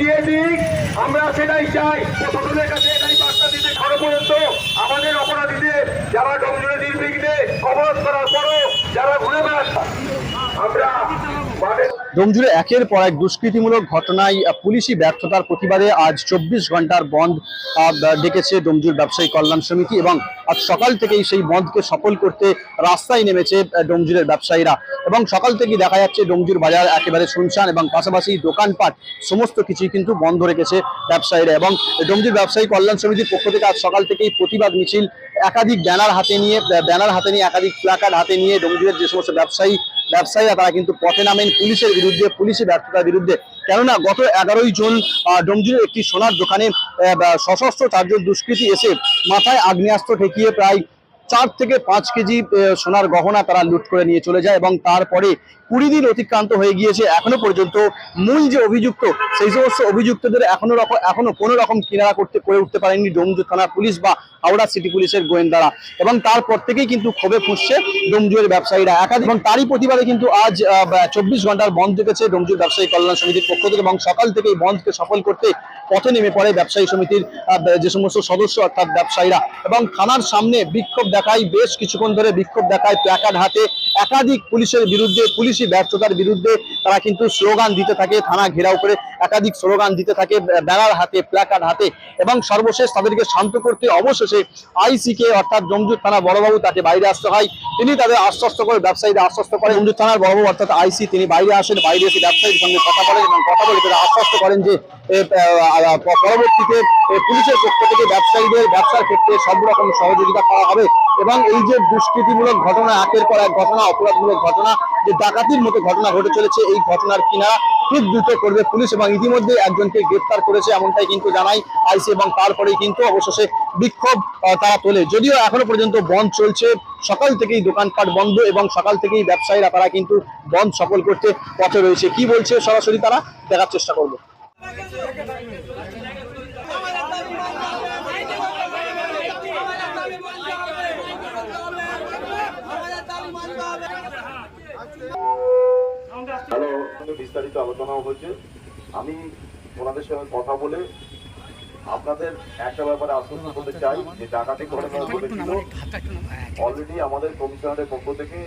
ফিরিয়ে দিক। আমরা সেটাই চাই। প্রশাসনের কাছে এটাই বার্তা দিতে এখনও পর্যন্ত আমাদের অপরাধীদের, যারা ডোমজুড়ে নির্বিঘ্নে অবরোধ করার পরও যারা ঘুরে বেড়াচ্ছে আমরা ডোমজুড়ে একের পর এক দুষ্কৃতিমূলক ঘটনায় পুলিশি ব্যর্থতার প্রতিবাদে আজ চব্বিশ ঘণ্টার বন্ধ ডেকেছে ডোমজুর ব্যবসায়ী কল্যাণ সমিতি এবং আজ সকাল থেকেই সেই বন্ধকে সফল করতে রাস্তায় নেমেছে ডোমজুরের ব্যবসায়ীরা। এবং সকাল থেকেই দেখা যাচ্ছে ডোমজুর বাজার একেবারে শুনশান এবং পাশাপাশি দোকানপাট, সমস্ত কিছুই কিন্তু বন্ধ রেখেছে ব্যবসায়ীরা। এবং ডোমজুর ব্যবসায়ী কল্যাণ সমিতির পক্ষ থেকে আজ সকাল থেকেই প্রতিবাদ মিছিল, একাধিক ব্যানার হাতে নিয়ে ব্যানার হাতে নিয়ে, একাধিক প্লাকার্ড হাতে নিয়ে ডোমজুরের যে সমস্ত ব্যবসায়ী ব্যবসায়ীরা তারা কিন্তু পথে নামেন পুলিশের বিরুদ্ধে পুলিশের ব্যর্থতার বিরুদ্ধে। কেননা গত এগারোই জুন ডোমজুরের একটি সোনার দোকানে সশস্ত্র চারজন দুষ্কৃতী এসে মাথায় আগ্নেয়াস্ত্র ঠেকিয়ে প্রায় চার থেকে পাঁচ কেজি সোনার গহনা তারা লুট করে নিয়ে চলে যায় এবং তারপরে কুড়ি দিন অতিক্রান্ত হয়ে গিয়েছে এখনও পর্যন্ত। মূল যে অভিযুক্ত, সেই সমস্ত অভিযুক্তদের এখনও রকম, এখনও কোনো রকম কিনারা করতে, করে উঠতে পারেনি ডোমজুর থানা পুলিশ বা হাওড়া সিটি পুলিশের গোয়েন্দারা। এবং তারপর থেকেই কিন্তু ক্ষোভে ফুসছে ডোমজুয়ের ব্যবসায়ীরা। একাধিক এবং তারই প্রতিবাদে কিন্তু আজ চব্বিশ ঘণ্টার বন্ধ থেকেছে ডোমজুর ব্যবসায়ী কল্যাণ সমিতির পক্ষ থেকে এবং সকাল থেকেই বন্ধকে সফল করতে পথে নেমে পড়ে ব্যবসায়ী সমিতির যে সমস্ত সদস্য অর্থাৎ ব্যবসায়ীরা। এবং থানার সামনে বিক্ষোভ দেখায় বেশ কিছুক্ষণ ধরে বিক্ষোভ দেখায় প্ল্যাকার্ড হাতে। একাধিক পুলিশের বিরুদ্ধে, পুলিশি ব্যর্থতার বিরুদ্ধে তারা কিন্তু স্লোগান দিতে থাকে, থানা ঘেরাও করে একাধিক স্লোগান দিতে থাকে ব্যানার হাতে, প্ল্যাকার্ড হাতে। এবং সর্বশেষ তাদেরকে শান্ত করতে অবশেষে আইসিকে অর্থাৎ জমজুর থানা বড়বাবু তাকে বাইরে আসতে হয়। তিনি তাদের আশ্বস্ত করে, ব্যবসায়ীদের আশ্বস্ত করে। জমজুর থানার বড়বাবু অর্থাৎ আইসি, তিনি বাইরে আসেন, বাইরে এসে ব্যবসায়ীর সঙ্গে কথা বলেন এবং কথা বলে তারা আশ্বস্ত করেন যে আহ, পরবর্তীতে পুলিশের পক্ষ থেকে ব্যবসায়ীদের ব্যবসার ক্ষেত্রে সব রকম সহযোগিতা করা হবে। এবং এই যে দুষ্কৃতিমূলক ঘটনা একের পর এক ঘটনা অপরাধমূলক ঘটনা যে ডাকাতির মতো ঘটনা ঘটে চলেছে এই ঘটনার কিনারা খুব দ্রুত করবে পুলিশ এবং ইতিমধ্যে একজনকে গ্রেফতার করেছে এমনটাই কিন্তু জানাই আইসি এবং তারপরেই কিন্তু অবশেষে বিক্ষোভ তারা তোলে। যদিও এখনও পর্যন্ত বন্ধ চলছে সকাল থেকেই দোকানপাট বন্ধ এবং সকাল থেকেই ব্যবসায়ীরা তারা কিন্তু বন্ধ সফল করতে পথে রয়েছে। কি বলছে সরাসরি তারা? দেখার চেষ্টা করব। সঙ্গে বিস্তারিত আলোচনাও হয়েছে। আমি ওনাদের সঙ্গে কথা বলে আপনাদের একটা ব্যাপারে আশ্বস্ত করতে চাই যে ডাকাতি ঘটনা ঘটেছিল অলরেডি আমাদের কমিশনারের পক্ষ থেকে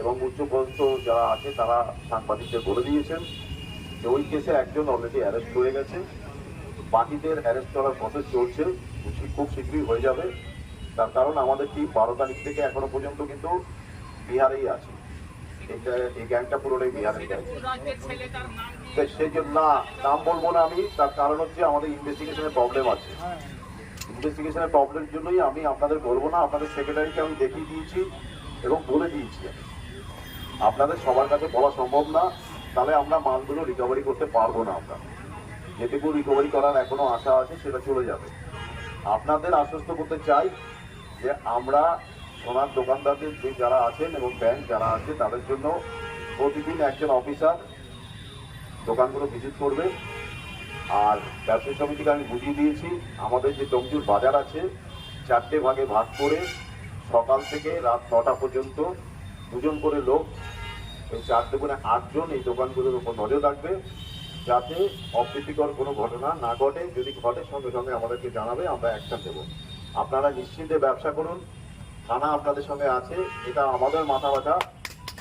এবং উচ্চপদস্থ যারা আছে তারা সাংবাদিকদের বলে দিয়েছেন যে ওই কেসে একজন অলরেডি অ্যারেস্ট হয়ে গেছে। বাকিদের অ্যারেস্ট করার প্রসেস চলছে। খুব শীঘ্রই হয়ে যাবে। তার কারণ আমাদের টিম বারো তারিখ থেকে এখনও পর্যন্ত কিন্তু বিহারেই আছে। এটা এই গ্যাংটা পুরোটাই বিহারের গ্যাং তো সেই জন্য না নাম বলব না আমি তার কারণ হচ্ছে আমাদের ইনভেস্টিগেশনের প্রবলেম আছে। ইনভেস্টিগেশনের প্রবলেমের জন্যই আমি আপনাদের বলব না আপনাদের সেক্রেটারিকে আমি দেখিয়ে দিয়েছি এবং বলে দিয়েছি। আপনাদের সবার কাছে বলা সম্ভব না তাহলে আমরা মালগুলো রিকভারি করতে পারব না আমরা। যেটুকু রিকভারি করার এখনও আশা আছে সেটা চলে যাবে। আপনাদের আশ্বস্ত করতে চাই যে আমরা সোনার দোকানদারদের যে যারা আছেন এবং ব্যাংক যারা আছে, তাদের জন্য প্রতিদিন একজন অফিসার দোকানগুলো ভিজিট করবে। আর ব্যবসায়ী সমিতিকে আমি বুঝিয়ে দিয়েছি, আমাদের যে ডমজুর বাজার আছে, চারটে ভাগে ভাগ করে সকাল থেকে রাত নটা পর্যন্ত দুজন করে লোক, এই চার দুগুণে আটজন এই দোকানগুলোর উপর নজর রাখবে, যাতে অপ্রীতিকর কোনো ঘটনা না ঘটে। যদি ঘটে, সঙ্গে সঙ্গে আমাদেরকে জানাবে, আমরা অ্যাকশন দেবো আপনারা নিশ্চিন্তে ব্যবসা করুন। থানা আপনাদের সঙ্গে আছে। এটা আমাদের মাথা ব্যথা।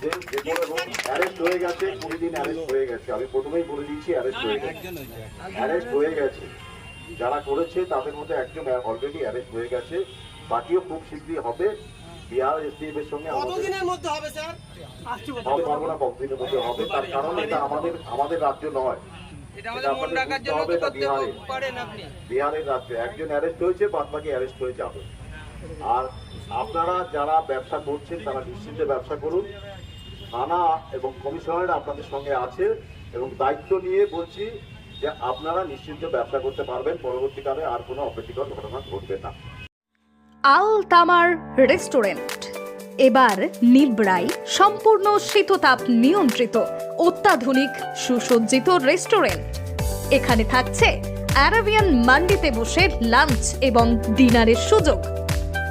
যে যে কোনো অ্যারেস্ট হয়ে গেছে কুড়ি দিন অ্যারেস্ট হয়ে গেছে। আমি প্রথমেই বলে দিয়েছি অ্যারেস্ট হয়ে গেছে। অ্যারেস্ট হয়ে গেছে। যারা করেছে তাদের মধ্যে একজন অলরেডি অ্যারেস্ট হয়ে গেছে। বাকিও খুব শীঘ্রই হবে। বিহার এসটিএফ এর সঙ্গে আমাদের কতদিনের মধ্যে হবে স্যার? সব পারব না কতদিনের মধ্যে হবে। তার কারণ এটা আমাদের আমাদের রাজ্য নয়। এটা আমাদের মন রাখার জন্য হবে তো এটা করতে বিহারে। বিহারের রাজ্যে একজন অ্যারেস্ট হয়েছে বাদ বাকি অ্যারেস্ট হয়ে যাবে। আর আপনারা যারা ব্যবসা করছেন, তারা নিশ্চিন্তে ব্যবসা করুন। থানা এবং কমিশনার আপনাদের সঙ্গে আছে এবং দায়িত্ব নিয়ে বলছি যে আপনারা নিশ্চিন্তে ব্যবসা করতে পারবেন। পরবর্তীকালে আর কোনো অপ্রীতিকর ঘটনা ঘটবে না। আল তামার রেস্টুরেন্ট। এবার নিবড়াই সম্পূর্ণ শীততাপ নিয়ন্ত্রিত, অত্যাধুনিক, সুসজ্জিত রেস্টুরেন্ট। এখানে থাকছে অ্যারাবিয়ান মান্ডিতে বসে লাঞ্চ এবং ডিনারের সুযোগ।